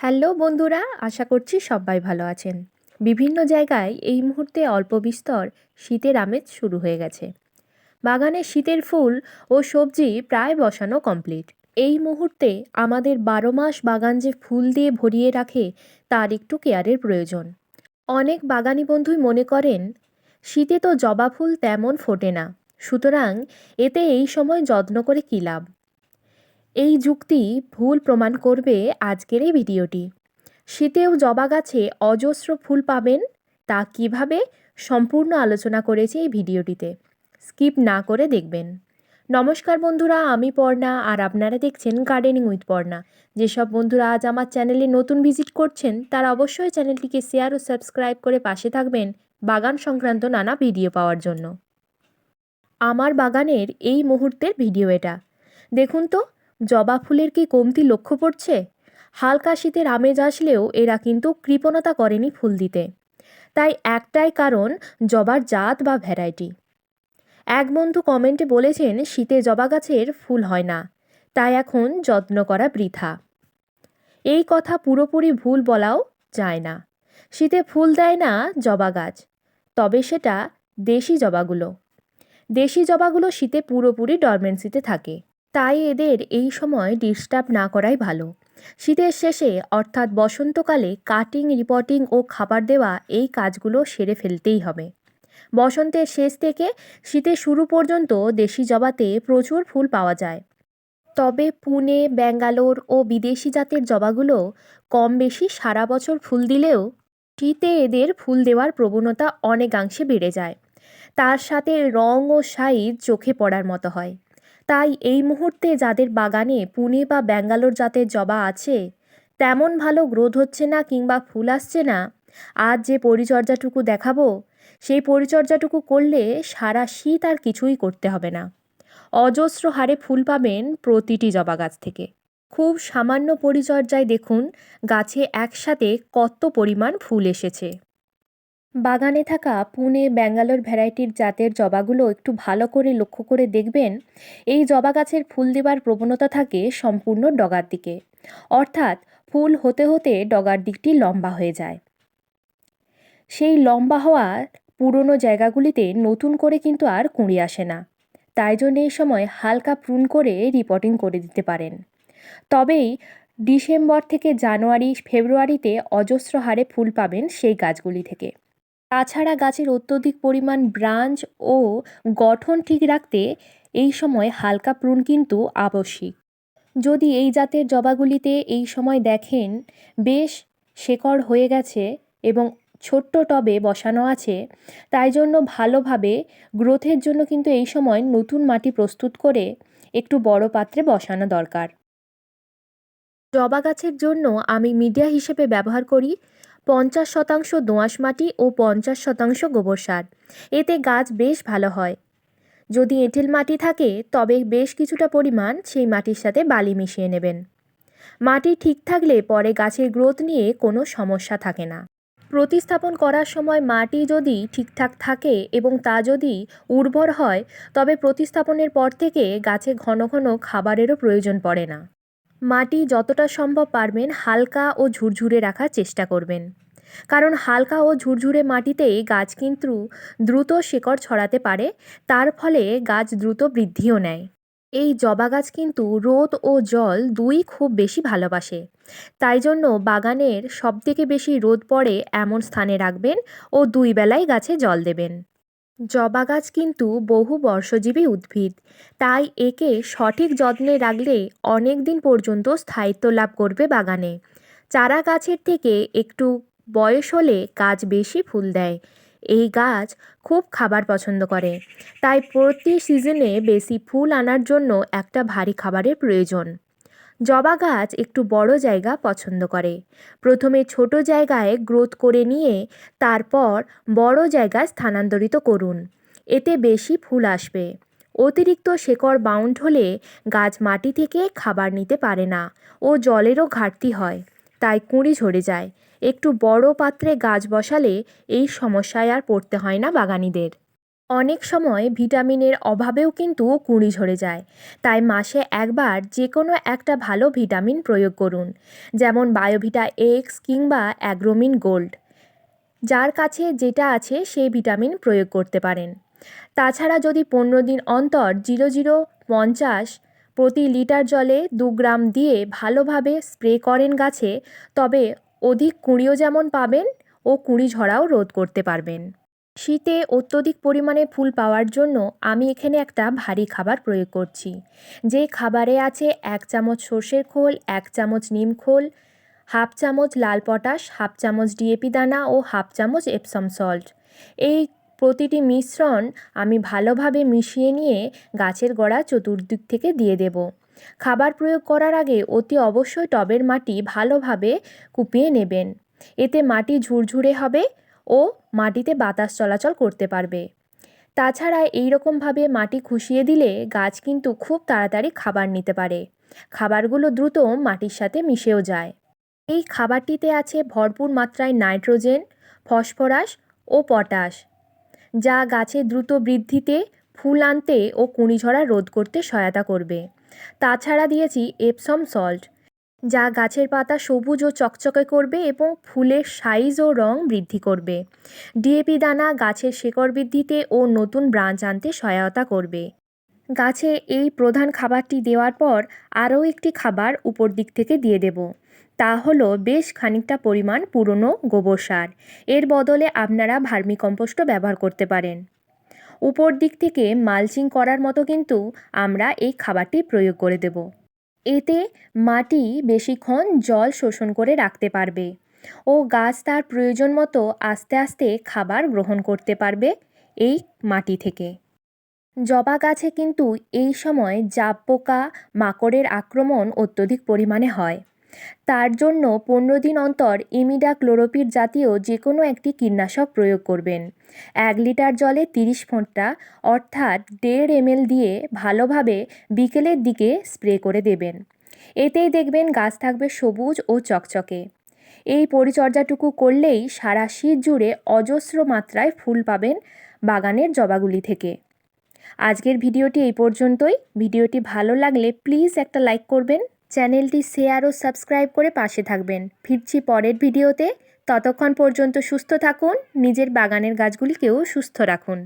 Hello বন্ধুরা, আশা করছি সবাই ভালো আছেন। বিভিন্ন জায়গায় এই মুহূর্তে অল্প বিস্তর শীতের আমেজ শুরু হয়ে গেছে। বাগানে শীতের ফুল ও সবজি প্রায় বসানো কমপ্লিট। এই মুহূর্তে আমাদের বারো মাস বাগান যে ফুল দিয়ে ভরিয়ে রাখে, তার একটু কেয়ারের প্রয়োজন। অনেক বাগানি বন্ধুই মনে করেন, শীতে তো জবা ফুল তেমন ফোটে না। সুতরাং এতে এই সময় যত্ন করে কী লাভ? এই যুক্তি ভুল প্রমাণ করবে আজকের এই ভিডিওটি। শীতেও জবা গাছে অজস্র ফুল পাবেন, তা কীভাবে সম্পূর্ণ আলোচনা করেছি এই ভিডিওটিতে। স্কিপ না করে দেখবেন। নমস্কার বন্ধুরা, আমি পর্ণা, আর আপনারা দেখছেন গার্ডেনিং উইথ পর্ণা। যেসব বন্ধুরা আজ আমার চ্যানেলে নতুন ভিজিট করছেন, তারা অবশ্যই চ্যানেলটিকে শেয়ার ও সাবস্ক্রাইব করে পাশে থাকবেন বাগান সংক্রান্ত নানা ভিডিও পাওয়ার জন্য। আমার বাগানের এই মুহূর্তের ভিডিও এটা। দেখুন তো জবা ফুলের কি কমতি লক্ষ্য পড়ছে? হালকা শীতের আমেজ আসলেও এরা কিন্তু কৃপণতা করেনি ফুল দিতে। তাই একটাই কারণ, জবার জাত বা ভ্যারাইটি। এক বন্ধু কমেন্টে বলেছেন, শীতে জবা গাছের ফুল হয় না। তাই এখন যত্ন করা বৃথা। এই কথা পুরোপুরি ভুল বলাও যায় না। শীতে ফুল দেয় না জবা গাছ। তবে সেটা দেশি জবাগুলো। দেশি জবাগুলো শীতে পুরোপুরি ডরমেন্সিতে থাকে। তাই এদের এই সময় ডিস্টার্ব না করাই ভালো। শীতের শেষে, অর্থাৎ বসন্তকালে কাটিং রিপোর্টিং ও খাবার দেওয়া এই কাজগুলো সেরে ফেলতেই হবে। বসন্তের শেষ থেকে শীতের শুরু পর্যন্ত দেশি জবাতে প্রচুর ফুল পাওয়া যায়। তবে পুনে, ব্যাঙ্গালোর ও বিদেশি জাতের জবাগুলো কম বেশি সারা বছর ফুল দিলেও শীতে এদের ফুল দেওয়ার প্রবণতা অনেকাংশে বেড়ে যায়। তার সাথে রং ও সাইজ চোখে পড়ার মতো হয়। তাই এই মুহূর্তে যাদের বাগানে পুনে বা ব্যাঙ্গালোর জাতের জবা আছে, তেমন ভালো গ্রোথ হচ্ছে না কিংবা ফুল আসছে না। আজ যে পরিচর্যাটুকু দেখাবো, সেই পরিচর্যাটুকু করলে সারা শীত আর কিছুই করতে হবে না। অজস্র হারে ফুল পাবেন প্রতিটি জবা গাছ থেকে। খুব সামান্য পরিচর্যায় দেখুন, গাছে একসাথে কত পরিমাণ ফুল এসেছে। বাগানে থাকা পুনে, ব্যাঙ্গালোর ভ্যারাইটির জাতের জবাগুলো একটু ভালো করে লক্ষ্য করে দেখবেন। এই জবা গাছের ফুল দেবার প্রবণতা থাকে সম্পূর্ণ ডগার দিকে। অর্থাৎ ফুল হতে হতে ডগার দিকটি লম্বা হয়ে যায়। সেই লম্বা হওয়ার পুরনো জায়গাগুলিতে নতুন করে কিন্তু আর কুঁড়ি আসে না। তাই জন্য এই সময় হালকা প্রুন করে রিপোর্টিং করে দিতে পারেন। তবেই ডিসেম্বর থেকে জানুয়ারি, ফেব্রুয়ারিতে অজস্র হারে ফুল পাবেন সেই গাছগুলি থেকে। তাছাড়া গাছের অত্যধিক পরিমাণ ব্রাঞ্চ ও গঠন ঠিক রাখতে এই সময় হালকা প্রুন কিন্তু আবশ্যিক। যদি এই জাতের জবাগুলিতে এই সময় দেখেন, বেশ শেকড় হয়ে গেছে এবং ছোট্ট টবে বসানো আছে, তাই জন্য ভালোভাবে গ্রোথের জন্য কিন্তু এই সময় নতুন মাটি প্রস্তুত করে একটু বড় পাত্রে বসানো দরকার। জবা গাছের জন্য আমি মিডিয়া হিসেবে ব্যবহার করি পঞ্চাশ শতাংশ দোঁয়াশ মাটি ও পঞ্চাশ শতাংশ গোবর সার। এতে গাছ বেশ ভালো হয়। যদি এঁটেল মাটি থাকে, তবে বেশ কিছুটা পরিমাণ সেই মাটির সাথে বালি মিশিয়ে নেবেন। মাটি ঠিক থাকলে পরে গাছের গ্রোথ নিয়ে কোনো সমস্যা থাকে না। প্রতিস্থাপন করার সময় মাটি যদি ঠিকঠাক থাকে এবং তা যদি উর্বর হয়, তবে প্রতিস্থাপনের পর থেকে গাছে ঘন ঘন খাবারেরও প্রয়োজন পড়ে না। মাটি যতটা সম্ভব পারবেন হালকা ও ঝুরঝুরে রাখার চেষ্টা করবেন। কারণ হালকা ও ঝুরঝুরে মাটিতেই গাছ কিন্তু দ্রুত শিকড় ছড়াতে পারে, তার ফলে গাছ দ্রুত বৃদ্ধিও নেয়। এই জবা গাছ কিন্তু রোদ ও জল দুই খুব বেশি ভালোবাসে। তাই জন্য বাগানের সবথেকে বেশি রোদ পড়ে এমন স্থানে রাখবেন ও দুই বেলায় গাছে জল দেবেন। জবা গাছ কিন্তু বহু বর্ষজীবী উদ্ভিদ। তাই একে সঠিক যত্নে রাখলে অনেক দিন পর্যন্ত স্থায়িত্ব লাভ করবে বাগানে। চারা গাছের থেকে একটু বয়স হলে গাছ বেশি ফুল দেয়। এই গাছ খুব খাবার পছন্দ করে। তাই প্রতি সিজনে বেশি ফুল আনার জন্য একটা ভারী খাবারের প্রয়োজন। জবা গাছ একটু বড় জায়গা পছন্দ করে। প্রথমে ছোট জায়গায় গ্রোথ করে নিয়ে তারপর বড় জায়গায় স্থানান্তরিত করুন। এতে বেশি ফুল আসবে। অতিরিক্ত শেকড় বাউন্ড হলে গাছ মাটি থেকে খাবার নিতে পারে না ও জলেরও ঘাটতি হয়, তাই কুঁড়ি ঝরে যায়। একটু বড় পাত্রে গাছ বসালে এই সমস্যায় আর পড়তে হয় না বাগানিদের। অনেক সময় ভিটামিনের অভাবেও কিন্তু কুঁড়ি ঝরে যায়। তাই মাসে একবার যে কোনো একটা ভালো ভিটামিন প্রয়োগ করুন, যেমন বায়োভিটা এক্স কিংবা অ্যাগ্রোমিন গোল্ড। যার কাছে যেটা আছে সেই ভিটামিন প্রয়োগ করতে পারেন। তাছাড়া যদি পনেরো দিন অন্তর জিরো জিরো পঞ্চাশ প্রতি লিটার জলে দু গ্রাম দিয়ে ভালোভাবে স্প্রে করেন গাছে, তবে অধিক কুঁড়িও যেমন পাবেন ও কুঁড়ি ঝরাও রোধ করতে পারবেন। শীতে অত্যধিক পরিমাণে ফুল পাওয়ার জন্য আমি এখানে একটা ভারী খাবার প্রয়োগ করছি। যে খাবারে আছে এক চামচ সর্ষের খোল, এক চামচ নিম খোল, হাফ চামচ লাল পটাশ, হাফ চামচ ডিএপি দানা ও হাফ চামচ এপসম সল্ট এই প্রতিটি মিশ্রণ আমি ভালোভাবে মিশিয়ে নিয়ে গাছের গোড়া চতুর্দিক থেকে দিয়ে দেব। খাবার প্রয়োগ করার আগে অতি অবশ্যই টবের মাটি ভালোভাবে কুপিয়ে নেবেন। এতে মাটি ঝুরঝুরে হবে ও মাটিতে বাতাস চলাচল করতে পারবে। তাছাড়া এই রকমভাবে মাটি খুশিয়ে দিলে গাছ কিন্তু খুব তাড়াতাড়ি খাবার নিতে পারে। খাবারগুলো দ্রুত মাটির সাথে মিশেও যায়। এই খাবারটিতে আছে ভরপুর মাত্রায় নাইট্রোজেন, ফসফরাস ও পটাশ, যা গাছের দ্রুত বৃদ্ধিতে ফুল আনতে ও কুঁড়ি ঝরা রোধ করতে সহায়তা করবে। তাছাড়া দিয়েছি এপসম সল্ট। যা গাছের পাতা সবুজ ও চকচকে করবে এবং ফুলের সাইজ ও রং বৃদ্ধি করবে। ডিএপি দানা গাছের শেকড় বৃদ্ধিতে ও নতুন ব্রাঞ্চ আনতে সহায়তা করবে। গাছে এই প্রধান খাবারটি দেওয়ার পর আরও একটি খাবার উপর দিক থেকে দিয়ে দেব। তা হলো বেশ খানিকটা পরিমাণ পুরনো গোবর সার। এর বদলে আপনারা ভার্মিকম্পোস্টও ব্যবহার করতে পারেন। উপর দিক থেকে মালচিং করার মতো কিন্তু আমরা এই খাবারটি প্রয়োগ করে দেব। এতে মাটি বেশিক্ষণ জল শোষণ করে রাখতে পারবে ও গাছ তার প্রয়োজন মতো আস্তে আস্তে খাবার গ্রহণ করতে পারবে এই মাটি থেকে। জবা গাছে কিন্তু এই সময় জাব পোকা মাকড়ের আক্রমণ অত্যধিক পরিমাণে হয়। তার জন্য পনেরো দিন অন্তর ইমিডা ক্লোরোপিড জাতীয় যে কোনো একটি কীটনাশক প্রয়োগ করবেন। এক লিটার জলে তিরিশ ফোঁটা, অর্থাৎ দেড় এমএল দিয়ে ভালোভাবে বিকেলের দিকে স্প্রে করে দেবেন। এতেই দেখবেন গাছ থাকবে সবুজ ও চকচকে। এই পরিচর্যাটুকু করলেই সারা শীত জুড়ে অজস্র মাত্রায় ফুল পাবেন বাগানের জবাগুলি থেকে। আজকের ভিডিওটি এই পর্যন্তই। ভিডিওটি ভালো লাগলে প্লিজ একটা লাইক করবেন। চ্যানেলটি শেয়ার ও সাবস্ক্রাইব করে পাশে থাকবেন। ফিরছি পরের ভিডিওতে। ততক্ষণ পর্যন্ত সুস্থ থাকুন, নিজের বাগানের গাছগুলিকেও সুস্থ রাখুন।